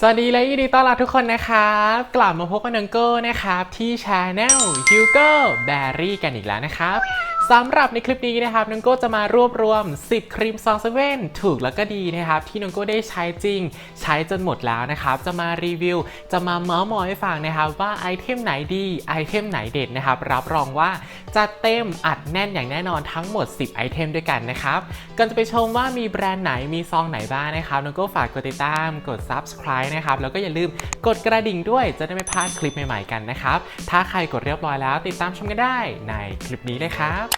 สวัสดีและยินดีต้อนรับทุกคนนะครับ กลับมาพบกับนังโก้นะครับ ที่ช anel Hugo Berry กันอีกแล้วนะครับ สำหรับในคลิปนี้นะครับนังโก้จะมารวบรวม 10 ครีมซองเซเว่นถูกแล้วก็ดีนะครับ ที่นังโก้ได้ใช้จริง ใช้จนหมดแล้วนะครับ จะมารีวิว จะมาเมาส์มอยให้ฟังนะครับว่าไอเทมไหนดีไอเทมไหนเด็ดนะครับ รับรองว่าจะเต็มอัดแน่นอย่างแน่นอนทั้งหมด 10 ไอเทมด้วยกันนะครับก่อนจะไปชมว่ามีแบรนด์ไหนมีซองไหนบ้างนะครับนังโก้ฝากกดติดตามกด subscribe นะครับแล้วก็อย่าลืมกดกระดิ่งด้วยจะได้ไม่พลาดคลิปใหม่ๆกันนะครับถ้าใครกดเรียบร้อยแล้ว ติดตามชมกันได้ในคลิปนี้เลยครับ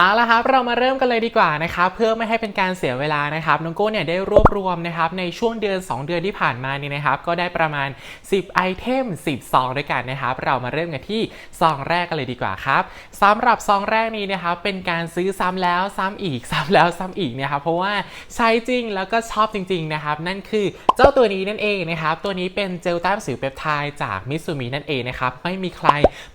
เอาละครับเรามาเริ่มกันเลยดีกว่านะครับเพื่อไม่ให้เป็นการเสียเวลานะครับน้องโก้เนี่ยได้รวบรวมนะครับในช่วงเดือน 2 เดือนที่ผ่านมานี่นะครับก็ได้ประมาณ 10 ไอเทม 10 ซองด้วยกันนะครับเรามาเริ่มกันที่ซองแรกกันเลยดีกว่าครับสำหรับซองแรกนี้นะครับเป็นการซื้อซ้ำแล้วซ้ำอีกซ้ำแล้วซ้ำอีกนะครับเพราะว่าใช้จริงแล้วก็ชอบจริงๆนะครับนั่นคือเจ้าตัวนี้นั่นเองนะครับตัวนี้เป็นเจลแต้มสิวเปปไทด์จากมิซูมินั่นเองนะครับไม่มีใคร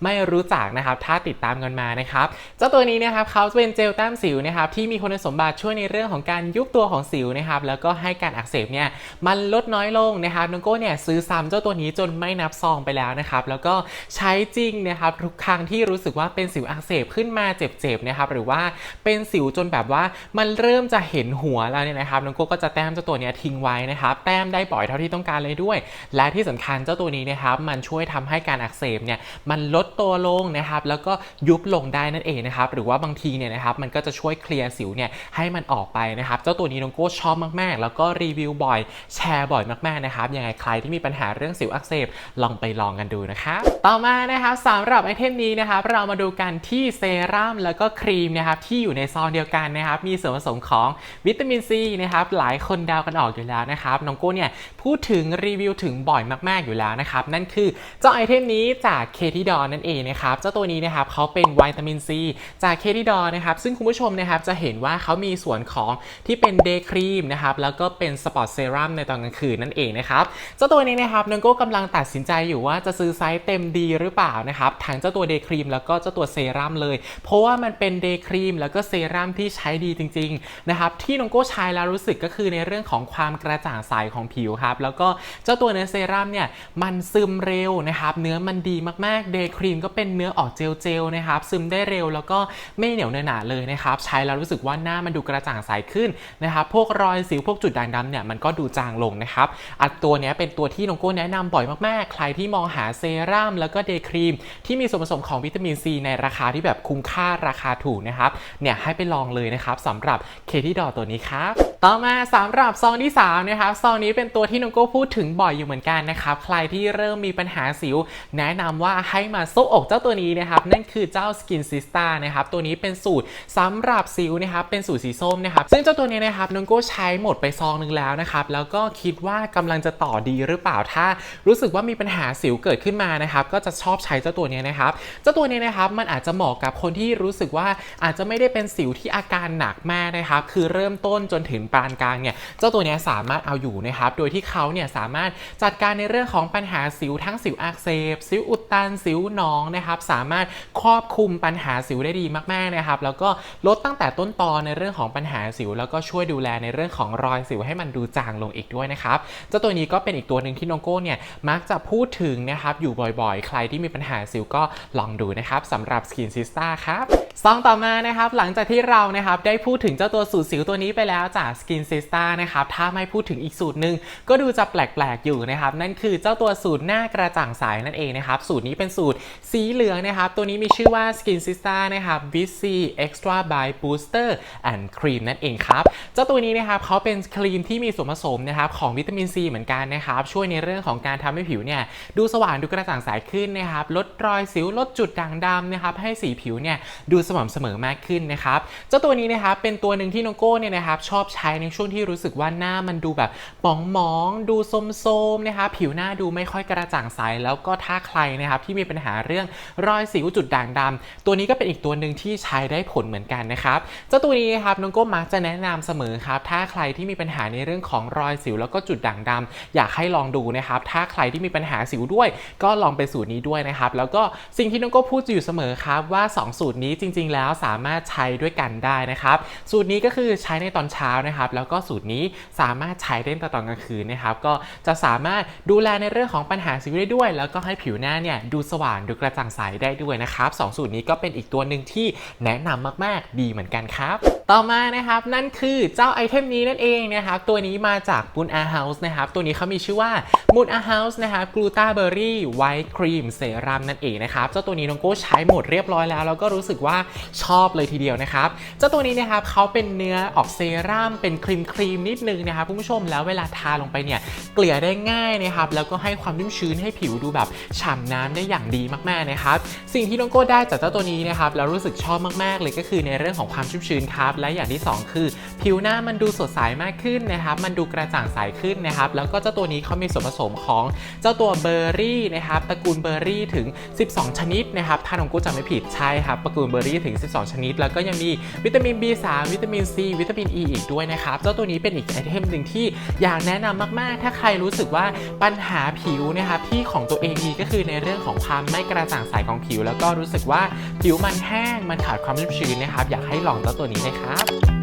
ไม่รู้จักนะครับถ้าติดตามกันมานะครับเจ้าตัวนี้นะครับเขาจะเป็นเจลแต้มสิวนะครับที่มีคุณสมบัติช่วยในเรื่องของการยุบตัวของสิวนะครับแล้วก็ให้การอักเสบเนี่ยมันลดน้อยลงนะครับน้องโก้เนี่ยซื้อซ้ำเจ้าตัวนี้จนไม่นับซองไปแล้วนะครับแล้วก็ใช้จริงนะครับทุกครั้งที่รู้สึกว่าเป็นสิวอักเสบขึ้นมาเจ็บๆนะครับหรือว่าเป็นสิวจนแบบว่ามันเริ่มจะเห็นหัวแล้วเนี่ยนะครับน้องโก้ก็จะแต้มเจ้าตัวนี้ทิ้งไว้นะครับแต้มได้บ่อยเท่าที่ต้องการเลยด้วย และที่สำคัญเจ้าตัวนี้นะครับมันช่วยทำให้การอักเสบเนี่ยมันลดตัวลงนะครับแล้วก็ยุบลงได้นั่นเองนะครับหรือว่าบางทีเนี่ยนะครับมันก็จะช่วยเคลียร์สิวเนี่ยให้มันออกไปนะครับ เจ้าตัวนี้น้องโก้ชอบมากๆ แล้วก็รีวิวบ่อย แชร์บ่อยมากๆนะครับยังไงใครที่มีปัญหาเรื่องสิวอักเสบลองไปลองกันดูนะครับต่อมานะครับสำหรับไอเทมนี้นะครับเรามาดูกันที่เซรั่มแล้วก็ครีมนะครับที่อยู่ในซองเดียวกันนะครับมีส่วนผสมของวิตามินซีนะครับหลายคนเดากันออกอยู่แล้วนะครับน้องโก้เนี่ยพูดถึงรีวิวถึงบ่อยมากๆอยู่แล้วนะครับนั่นคือเจ้าไอเทมนี้จากเคทีดอนนั่นเองนะครับเจ้าตัวนี้นะครับเขาเป็นวิตามินซีจากเคทีดอนะครับซึ่งคุณผู้ชมนะครับจะเห็นว่าเขามีส่วนของที่เป็นเดย์ครีมนะครับแล้วก็เป็นสปอร์ตเซรั่มในตอนกลางคืนนั่นเองนะครับเจ้าตัวนี้นะครับน้องโก้กำลังตัดสินใจอยู่ว่าจะซื้อไซส์เต็มดีหรือเปล่านะครับทั้งเจ้าตัวเดย์ครีมแล้วก็เจ้าตัวเซรั่มเลย เพราะว่ามันเป็นเดย์ครีมแล้วก็เซรั่มที่ใช้ดีจริงๆนะครับที่น้องโก้ใช้แล้วรู้สึกก็คือในเรื่องของความกระจ่างใสของผิวครับแล้วก็เจ้าตัวเนื้อเซรั่มเนี่ยมันซึมเร็วนะครับเนื้อมันดีมากๆเดย์ครีมก็เป็นเนื้อออกเจลๆนะครับซึมได้เร็วแล้วก็ไม่เหนียวหนาเลยนะครับ ใช้แล้วรู้สึกว่าหน้ามันดูกระจ่างใสขึ้นนะครับพวกรอยสิวพวกจุดด่างดำเนี่ยมันก็ดูจางลงนะครับอันตัวเนี้ยเป็นตัวที่น้องโก้แนะนำบ่อยมากๆ ใครที่มองหาเซรั่มแล้วก็เดย์ครีม ที่มีส่วนผสมของวิตามินซีในราคาที่แบบคุ้มค่าราคาถูกนะครับเนี่ยให้ไปลองเลยนะครับสำหรับเคที่ดอตัวนี้ครับต่อมาสำหรับซองที่3นะครับซองนี้เป็นตัวที่น้องโก้พูดถึงบ่อยอยู่เหมือนกันนะครับใครที่เริ่มมีปัญหาสิว แนะนำว่าให้มาโซกอกเจ้าตัวนี้นะครับนั่นคือเจ้า Skin Sista นะครับตัวนี้เป็นสูตรสำหรับสิวนะครับเป็นสูตรสีส้มนะครับซึ่งเจ้าตัวนี้นะครับน้องโก้ใช้หมดไปซองหนึงแล้วนะครับแล้วก็คิดว่ากำลังจะต่อดีหรือเปล่าถ้า รู้สึกว่ามีปัญหาสิวเกิดขึ้นมานะครับก็จะชอบใช้เจ้าตัวนี้นะครับเจ้าตัวนี้นะครับมันอาจจะเหมาะกับคนที่รู้สึกว่าอาจจะไม่ได้เป็นสิวที่อาการหนักมากนะครับคือเริ่มต้นจนถึงปานกลางเนี่ยเจ้าตัวนี้สามารถเอาอยู่นะครับโดยที่เขาเนี่ยสามารถจัดการในเรื่องของปัญหาสิวทั้งสิวอักเสบสิวอุดตันสิวหนองนะครับสามารถครอบคลุมปัญหาสิวได้ดีมากๆนะครับแล้วก็ลดตั้งแต่ต้นตอในเรื่องของปัญหาสิว แล้วก็ช่วยดูแลในเรื่องของรอยสิวให้มันดูจางลงอีกด้วยนะครับเจ้าตัวนี้ก็เป็นอีกตัวหนึ่งที่น้องโก้เนี่ยมักจะพูดถึงนะครับอยู่บ่อยๆ ใครที่มีปัญหาสิวก็ลองดูนะครับสำหรับ Skin Sista ครับ ซองต่อมานะครับหลังจากที่เรานะครับได้พูดถึงเจ้าตัวสูตรสิวตัวนี้ไปแล้วจาก Skin Sista นะครับถ้าไม่พูดถึงอีกสูตรหนึ่งก็ดูจะแปลกๆอยู่นะครับนั่นคือเจ้าตัวสูตรหน้ากระจ่างใสนั่นเองนะครับสูตรนี้เป็นสูตรสีเหลืองนะครับตัวนี้มีชื่อว่า Skin Sista นะครับ v c Extra by Booster and Cream นั่นเองครับเจ้าตัวนี้นะครับเขาเป็นครีมที่มีส่วนผสมนะครับของวิตามินซีเหมือนกันนะครับช่วยในเรื่องของการทำให้ผิวเนี่ยดูสว่างดูกระจ่างใสขึ้นนะครับลดรอยสิวลดจุดด่างดำนะครับให้สีผิวเนี่ยดูสม่ำเสมอมากขึ้นนะครับเจ้าตัวนี้นะครับเป็นตัวหนึ่งที่น้องโก้เนี่ยนะครับชอบใช้ในช่วงที่รู้สึกว่าหน้ามันดูแบบปองมองๆดูโสมๆนะครับผิวหน้าดูไม่ค่อยกระจ่างใสแล้วก็ถ้าใครนะครับที่มีปัญหาเรื่องรอยสิวจุดด่างดำตัวนี้ก็เป็นอีกตัวหนึ่งที่ใช้ได้ผลเหมือนกันนะครับเจ้าตัวนี้นะครับน้องโก้มักจะแนะนำเสมอครับถ้าใครที่มีปัญหาในเรื่องของรอยสิวแล้วก็จุดด่างดำอยากให้ลองดูนะครับถ้าใครที่มีปัญหาสิวด้วย ก็ลองเป็นสูตรนี้ด้วยนะครับแล้วก็สิ่งที่น้องโก้พูดอยู่เสมอครับว่า 2 สูตรนี้จริงๆแล้วสามารถใช้ด้วยกันได้นะครับ สูตรนี้ก็คือใช้ในตอนเช้านะครับ แล้วก็สูตรนี้สามารถใช้ได้ในตอนกลางคืนนะครับ ก็จะสามารถดูแลในเรื่องของปัญหาสิวได้ด้วย แล้วก็ให้ผิวหน้าเนี่ยดูสว่างดูกระจ่างใสได้ด้วยนะครับสองสูตรนี้ก็เป็นอีกตัวหนึ่งที่แนะนำมากๆ ดีเหมือนกันครับต่อมานะครับนั่นคือเจ้าไอเทมนี้นั่นเองนะครับตัวนี้มาจากบุนอาเฮาส์นะครับตัวนี้เขามีชื่อว่าบุนอาเฮาส์นะครับกลูตาเบอร์รี่ไวท์ครีมเซรั่มนั่นเองนะครับเจ้าตัวนี้น้องโก้ใช้หมดเรียบร้อยแล้ว แล้วก็รู้สึกว่าชอบเลยทีเดียวนะครับเจ้าตัวนี้นะครับเขาเป็นเนื้อออกเซรั่มเป็นครีมครีมนิดนึงนะครับคุณผู้ชมแล้วเวลาทาลงไปเนี่ยเกลี่ยได้ง่ายนะครับแล้วก็ให้ความนุ่มชื้นให้ผิวดูแบบฉ่ำน้ำได้อย่างดีมากๆนะครับสิ่งที่น้องโก้ได้จากเจ้าตัวนี้นะครับแล้วรู้สึกชอบมากๆเลยก็คือในเรื่องของความชุ่มชื้นครับและอย่างที่สองคือ ผิวหน้ามันดูสดใสมากขึ้นนะครับมันดูกระจ่างใสขึ้นนะครับแล้วก็เจ้าตัวนี้เขามีส่วนผสมของเจ้าตัวเบอร์รี่นะครับตระกูลเบอร์รี่ถึง 12 ชนิดนะครับถ้าน้องโก้จำไม่ผิดใช่ครับตระกูลเบอร์รี่ถึง 12 ชนิด แล้วก็ยังมีวิตามิน B3 วิตามิน C วิตามิน E อีกด้วยนะครับเจ้าตัวนี้เป็นอีกไอเทมหนึ่งที่อยากแนะนำมากๆ ถ้าใครรู้สึกว่าปัญหาผิวนะครับที่ของตัวเองมีก็คือในเรื่องของความไม่กระจ่างใสของผิว แล้วก็รู้สึกว่าผิวมันแห้งมันขาดความชุ่มชื้นนะครับอยากให้ลองเจ้าตัวนี้นะครับ